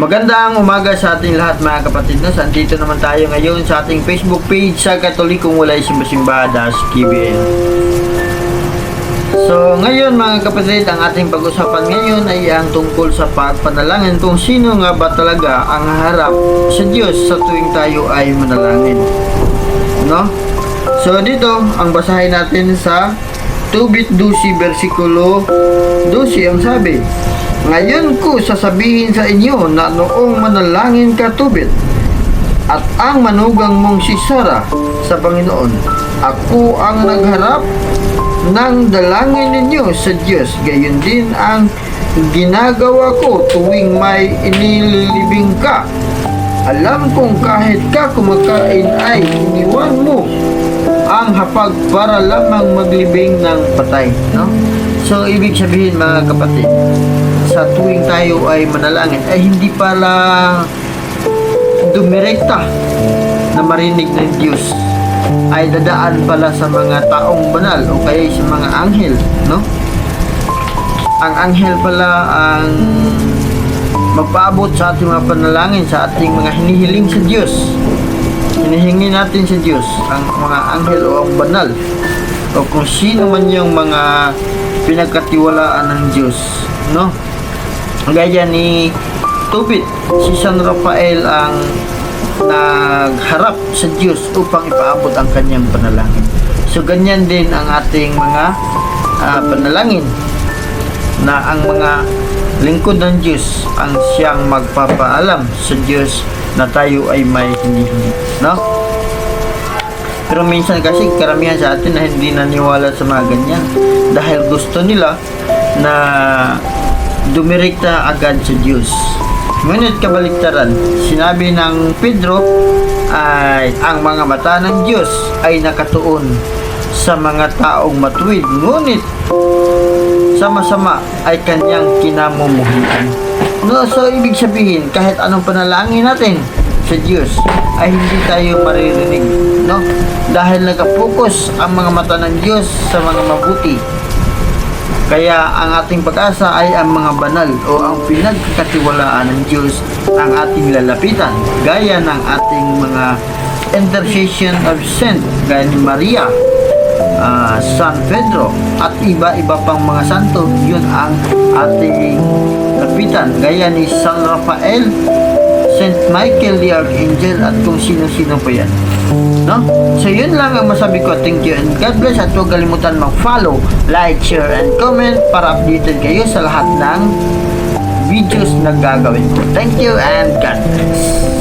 Magandang umaga sa ating lahat mga kapatid. No? Sandito naman tayo ngayon sa ating Facebook page sa Katolikong Walay Simba-Simba KBN. So ngayon mga kapatid, ang ating pag-usapan ngayon ay ang tungkol sa pagpanalangin kung sino nga ba talaga ang harap sa Diyos sa tuwing tayo ay manalangin. No? So dito, ang basahin natin sa 2 bit 12 versikulo 12 ang sabi, Ngayon ko sasabihin sa inyo na noong manalangin ka tubit at ang manugang mong si Sarah sa Panginoon, ako ang nagharap ng dalangin ninyo sa Diyos. Gayon din ang ginagawa ko tuwing may inililibing ka. Alam kong kahit ka kumakain ay iniwan mo ang hapag para lamang maglibing ng patay. No? So, ibig sabihin mga kapatid, sa tuwing tayo ay manalangin, ay hindi pala dumirekta na marinig ng Diyos ay dadaan pala sa mga taong banal o kaya sa mga anghel, no? Ang anghel pala ang magpaabot sa ating mga panalangin, sa ating mga hinihiling sa Diyos. Hinihingi natin sa Diyos ang mga anghel o ang banal o kung sino man yung mga pinagkatiwalaan ng Diyos, no? Gaya ni Tupit, si San Rafael ang nagharap sa Diyos upang ipaabot ang kanyang panalangin. So ganyan din ang ating mga ah, panalangin na ang mga lingkod ng Diyos ang siyang magpapaalam sa Diyos na tayo ay may hinihingi. No? Pero minsan kasi karamihan sa atin na hindi naniwala sa mga ganyan dahil gusto nila na dumirekta agad sa Diyos. Ngunit kabaliktaran, sinabi ng Pedro ay ang mga mata ng Diyos ay nakatuon sa mga taong matuwid. Ngunit sama-sama ay kanyang kinamumuhian. No, so ibig sabihin, kahit anong panalangin natin sa Diyos ay hindi tayo maririnig, no? Dahil nakapokus ang mga mata ng Diyos sa mga mabuti. Kaya ang ating pag-asa ay ang mga banal o ang pinagkakatiwalaan ng Diyos ang ating lalapitan. Gaya ng ating mga intercession of saint, gaya ni Maria, ah, San Pedro, at iba-iba pang mga santo, yun ang ating lapitan. Gaya ni San Rafael, Saint Michael the Archangel, at kung sino-sino pa yan. No? So yun lang ang masabi ko. Thank you and God bless. At huwag kalimutan mag-follow, like, share, and comment para updated kayo sa lahat ng videos na gagawin ko. Thank you and God bless.